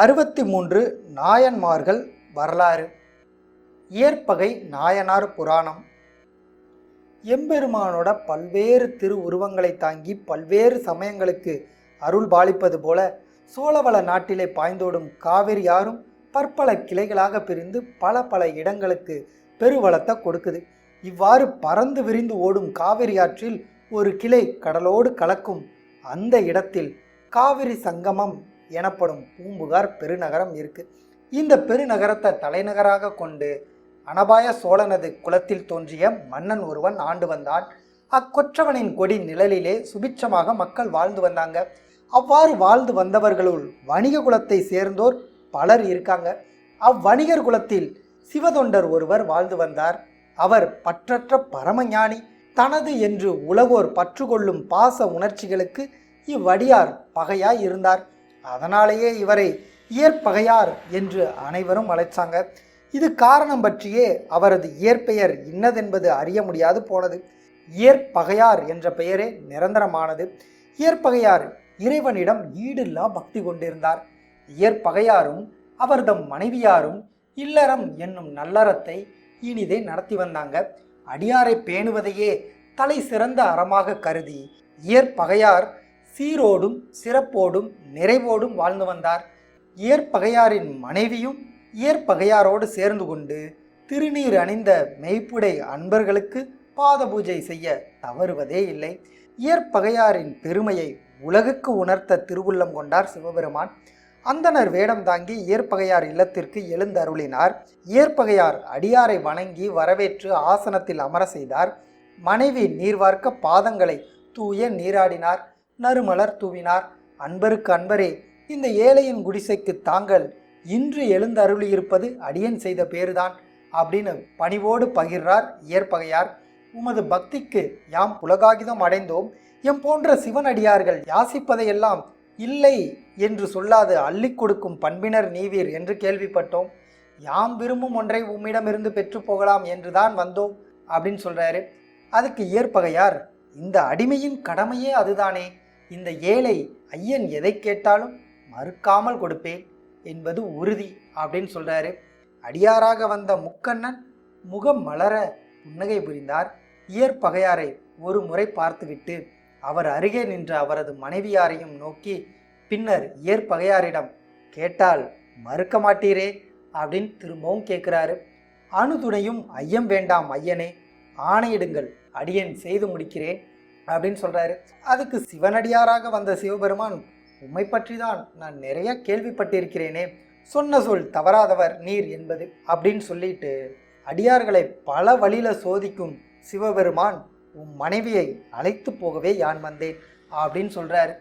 அறுபத்தி மூன்று நாயன்மார்கள் வரலாறு. இயற்பகை நாயனார் புராணம். எம்பெருமானோட பல்வேறு திரு உருவங்களை தாங்கி பல்வேறு சமயங்களுக்கு அருள் பாலிப்பது போல சோழவள நாட்டிலே பாய்ந்தோடும் காவிரி யாரும் பற்பல கிளைகளாக பிரிந்து பல பல இடங்களுக்கு பெருவளத்தை கொடுக்குது. இவ்வாறு பறந்து விரிந்து ஓடும் காவிரி ஆற்றில் ஒரு கிளை கடலோடு கலக்கும் அந்த இடத்தில் காவிரி சங்கமம் எனப்படும் பூம்புகார் பெருநகரம் இருக்குது இந்த பெருநகரத்தை தலைநகராக கொண்டு அனபாய சோழனது குலத்தில் தோன்றிய மன்னன் ஒருவன் ஆண்டு வந்தான். அக்கொற்றவனின் கொடி நிழலிலே சுபிட்சமாக மக்கள் வாழ்ந்து வந்தாங்க. அவ்வாறு வாழ்ந்து வந்தவர்களுள் வணிக குலத்தை சேர்ந்தோர் பலர் இருக்காங்க. அவ்வணிகர் குலத்தில் சிவதொண்டர் ஒருவர் வாழ்ந்து வந்தார். அவர் பற்றற்ற பரமஞானி. தனது என்று உலகோர் பற்றுக்கொள்ளும் பாச உணர்ச்சிகளுக்கு இவ்வடியார் பகையாய் இருந்தார். அதனாலேயே இவரை இயற்பகையார் என்று அனைவரும் அழைச்சாங்க. இது காரணம் பற்றியே அவரது இயற்பெயர் இன்னதென்பது அறிய முடியாது போனது. இயற்பகையார் என்ற பெயரே நிரந்தரமானது. இயற்பகையார் இறைவனிடம் ஈடில்லா பக்தி கொண்டிருந்தார். இயற்பகையாரும் அவர்தம் மனைவியாரும் இல்லறம் என்னும் நல்லறத்தை இனிதே நடத்தி வந்தாங்க. அடியாரை பேணுவதையே தலை சிறந்த அறமாக கருதி இயற்பகையார் சீரோடும் சிறப்போடும் நிறைவோடும் வாழ்ந்து வந்தார். இயற்பகையாரின் மனைவியும் இயற்பகையாரோடு சேர்ந்து கொண்டு திருநீர் அணிந்த மெய்ப்புடை அன்பர்களுக்கு பாத பூஜை செய்ய தவறுவதே இல்லை. இயற்பகையாரின் பெருமையை உலகுக்கு உணர்த்த திருவுள்ளம் கொண்டார் சிவபெருமான். அந்தனர் வேடம் தாங்கி இயற்பகையார் இல்லத்திற்கு எழுந்தருளினார். இயற்பகையார் அடியாரை வணங்கி வரவேற்று ஆசனத்தில் அமர செய்தார். மனைவி நீர்வார்க்க பாதங்களை தூய நீராடினார். நறுமலர் தூவினார். அன்பருக்கு அன்பரே இந்த ஏழையின் குடிசைக்கு தாங்கள் இன்று எழுந்தருளியிருப்பது அடியன் செய்த பேருதான் அப்படின்னு பணிவோடு பகிர்றார் இயற்பகையார். உமது பக்திக்கு யாம் புலகாகிதம் அடைந்தோம். எம் போன்ற சிவனடியார்கள் யாசிப்பதையெல்லாம் இல்லை என்று சொல்லாது அள்ளிக் கொடுக்கும் பண்பினர் நீவீர் என்று கேள்விப்பட்டோம். யாம் விரும்பும் ஒன்றை உம்மிடமிருந்து பெற்று போகலாம் என்றுதான் வந்தோம் அப்படின்னு சொல்றாரு. அதுக்கு இயற்பகையார் இந்த அடிமையின் கடமையே அதுதானே? இந்த ஏழை ஐயன் எதை கேட்டாலும் மறுக்காமல் கொடுப்பேன் என்பது உறுதி அப்படின்னு சொல்றாரு. அடியாராக வந்த முக்கண்ணன் முகம் மலர புன்னகை புரிந்தார். இயற்பகையாரை ஒரு முறை பார்த்துவிட்டு அவர் அருகே நின்ற அவரது மனைவியாரையும் நோக்கி பின்னர் இயற்பகையாரிடம் கேட்டால் மறுக்க மாட்டீரே அப்படின்னு திரும்பவும் கேட்குறாரு. அணுதுணையும் ஐயம் வேண்டாம் ஐயனே ஆணையிடுங்கள் அடியன் செய்து முடிக்கிறேன். அப்படின்னு சொல்கிறாரு அதுக்கு சிவனடியாராக வந்த சிவபெருமான் உம்மை பற்றி தான் நான் நிறைய கேள்விப்பட்டிருக்கிறேனே. சொன்ன சொல் தவறாதவர் நீர் என்பது அப்படின்னு சொல்லிட்டு அடியார்களை பல வழியில் சோதிக்கும் சிவபெருமான் உன் மனைவியை அழைத்து போகவே யான் வந்தேன் அப்படின்னு சொல்கிறாரு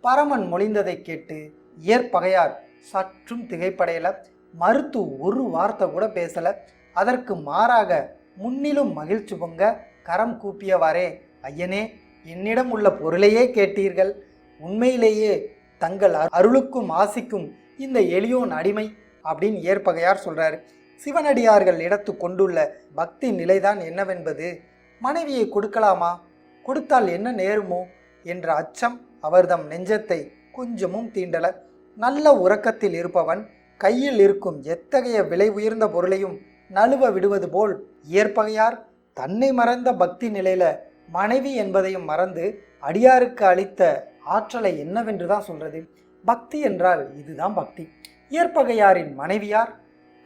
பரமன் மொழிந்ததை கேட்டு இயற்பகையார் சற்றும் திகைப்படையலை. மறுத்து ஒரு வார்த்தை கூட பேசலை. அதற்கு மாறாக முன்னிலும் மகிழ்ச்சி பொங்க கரம் கூப்பியவாறே ஐயனே என்னிடம் உள்ள பொருளையே கேட்டீர்கள். உண்மையிலேயே தங்கள் அருளுக்கும் ஆசிக்கும் இந்த எளியோன் அடிமை அப்படின்னு ஏற்பகையார் சொல்றாரு. சிவனடியார்கள் இடத்து கொண்டுள்ள பக்தி நிலைதான் என்னவென்பது மனைவியை கொடுக்கலாமா? கொடுத்தால் என்ன நேருமோ? என்ற அச்சம் அவர்தம் நெஞ்சத்தை கொஞ்சமும் தீண்டல. நல்ல உறக்கத்தில் இருப்பவன் கையில் இருக்கும் எத்தகைய விலை உயர்ந்த பொருளையும் நழுவ விடுவது போல் இயற்பகையார் தன்னை மறந்த பக்தி நிலையில மனைவி என்பதையும் மறந்து அடியாருக்கு அளித்த ஆற்றலை என்னவென்று தான் சொல்றது? பக்தி என்றால் இதுதான் பக்தி. இயற்பகையாரின் மனைவியார்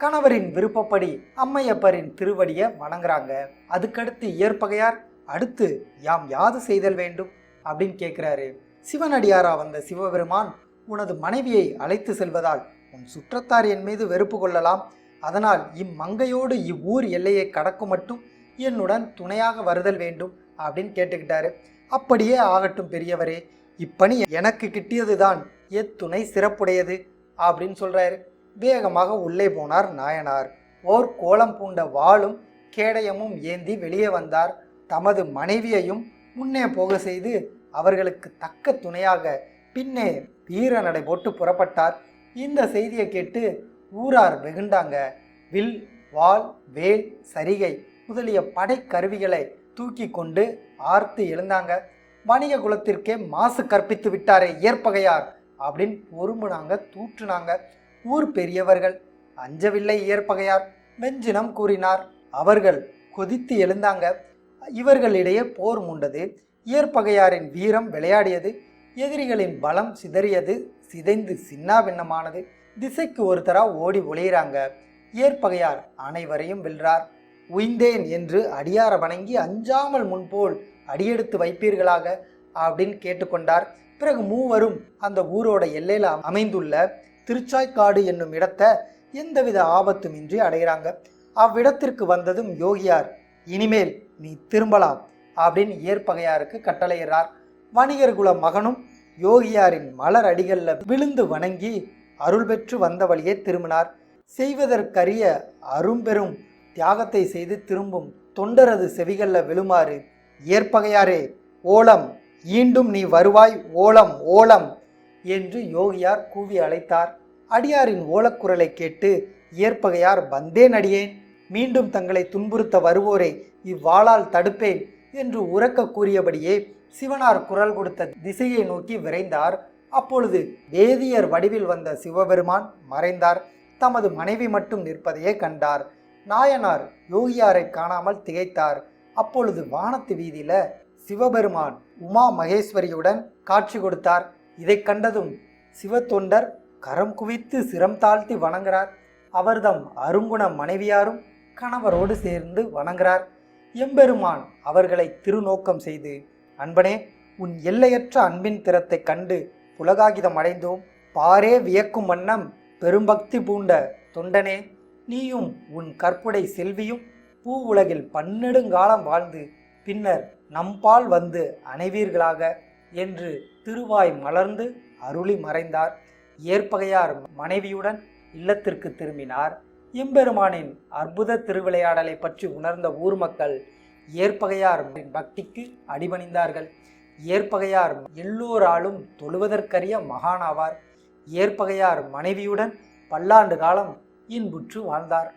கணவரின் விருப்பப்படி அம்மையப்பரின் திருவடியை வணங்குறாங்க. அதுக்கடுத்து இயற்பகையார் அடுத்து யாம் யாது செய்தல் வேண்டும் அப்படின்னு கேட்குறாரு சிவனடியாரா வந்த சிவபெருமான் உனது மனைவியை அழைத்து செல்வதால் உன் சுற்றத்தார் என் மீது வெறுப்பு கொள்ளலாம். அதனால் இம்மங்கையோடு இவ்வூர் எல்லையை கடக்கும் மட்டும் என்னுடன் துணையாக வருதல் வேண்டும். அப்படின்னு கேட்டுக்கிட்டாரு. அப்படியே ஆகட்டும் பெரியவரே இப்பணி எனக்கு கிட்டியது தான் எத்துணை சிறப்புடையது அப்படின்னு சொல்கிறாரு வேகமாக உள்ளே போனார் நாயனார். ஓர் கோலம் பூண்ட வாளும் கேடயமும் ஏந்தி வெளியே வந்தார். தமது மனைவியையும் முன்னே போக செய்து அவர்களுக்கு தக்க துணையாக பின்னே வீர நடை போட்டு புறப்பட்டார். இந்த செய்தியை கேட்டு ஊரார் வெகுண்டாங்க. வில் வாள் வேல் சரிகை முதலிய படைக்கருவிகளை தூக்கி கொண்டு ஆர்த்து எழுந்தாங்க. வணிக குலத்திற்கே மாசு கற்பித்து விட்டாரே ஏற்பகையார் அப்படின்னு ஒருமுனாங்க தூற்றுனாங்க. ஊர் பெரியவர்கள் அஞ்சவில்லை இயற்பகையார் வெஞ்சினம் கூறினார். அவர்கள் கொதித்து எழுந்தாங்க. இவர்களிடையே போர் மூண்டது. இயற்பகையாரின் வீரம் விளையாடியது. எதிரிகளின் பலம் சிதறியது. சிதைந்து சின்னாபின்னமானது திசைக்கு ஒருத்தரா ஓடி ஒளியிறாங்க. இயற்பகையார் அனைவரையும் வெல்றார். உய்ந்தேன் என்று அடியார வணங்கி அஞ்சாமல் முன்போல் அடியெடுத்து வைப்பீர்களாக? அப்படின்னு கேட்டுக்கொண்டார். பிறகு மூவரும் அந்த ஊரோட எல்லையில் அமைந்துள்ள திருச்சாய்க்காடு என்னும் இடத்தை எந்தவித ஆபத்துமின்றி அடைகிறாங்க. அவ்விடத்திற்கு வந்ததும் யோகியார் இனிமேல் நீ திரும்பலாம் அப்படின்னு ஏற்பகையாருக்கு கட்டளையிறார் வணிகர் குல மகனும் யோகியாரின் மலர் அடிகளில் விழுந்து வணங்கி அருள் பெற்று வந்த வழியே திரும்பினார். செய்வதற்கரிய அரும்பெரும் தியாகத்தை செய்து திரும்பும் தொண்டரது செவிகளில் விழுமாறு ஏற்பகையாரே ஓலம் ஈண்டும் நீ வருவாய் ஓலம் ஓலம் என்று யோகியார் கூவி அழைத்தார். அடியாரின் ஓலக்குரலை கேட்டு ஏற்பகையார் வந்தேன் அடியேன் மீண்டும் தங்களை துன்புறுத்த வருவோரை இவ்வாளால் தடுப்பேன் என்று உறக்க கூறியபடியே சிவனார் குரல் கொடுத்த திசையை நோக்கி விரைந்தார். அப்பொழுது வேதியர் வடிவில் வந்த சிவபெருமான் மறைந்தார். தமது மனைவி மட்டும் நிற்பதையே கண்டார். நாயனார் யோகியாரை காணாமல் திகைத்தார். அப்பொழுது வானத்து வீதியில சிவபெருமான் உமா மகேஸ்வரியுடன் காட்சி கொடுத்தார். இதை கண்டதும் சிவத்தொண்டர் கரம் குவித்து சிரம் தாழ்த்தி வணங்குறார் அவர்தம் அருங்குண மனைவியாரும் கணவரோடு சேர்ந்து வணங்குறார் எம்பெருமான் அவர்களை திருநோக்கம் செய்து அன்பனே உன் எல்லையற்ற அன்பின் திறத்தை கண்டு புலகாகிதம் அடைந்தோம். பாரே வியக்கும் வண்ணம் பெரும்பக்தி பூண்ட தொண்டனே நீயும் உன் கற்புடை செல்வியும் பூ உலகில் பன்னெடுங்காலம் வாழ்ந்து பின்னர் நம்பால் வந்து அணைவீர்களாக என்று திருவாய் மலர்ந்து அருளி மறைந்தார். ஏற்பகையார் மனைவியுடன் இல்லத்திற்கு திரும்பினார். எம்பெருமானின் அற்புத திருவிளையாடலை பற்றி உணர்ந்த ஊர் மக்கள் ஏற்பகையார் பக்திக்கு அடிபணிந்தார்கள். ஏற்பகையார் எல்லோராலும் தொழுவதற்கரிய மகானாவார். ஏற்பகையார் மனைவியுடன் பல்லாண்டு காலம் இன்புற்று வாழ்ந்தார்.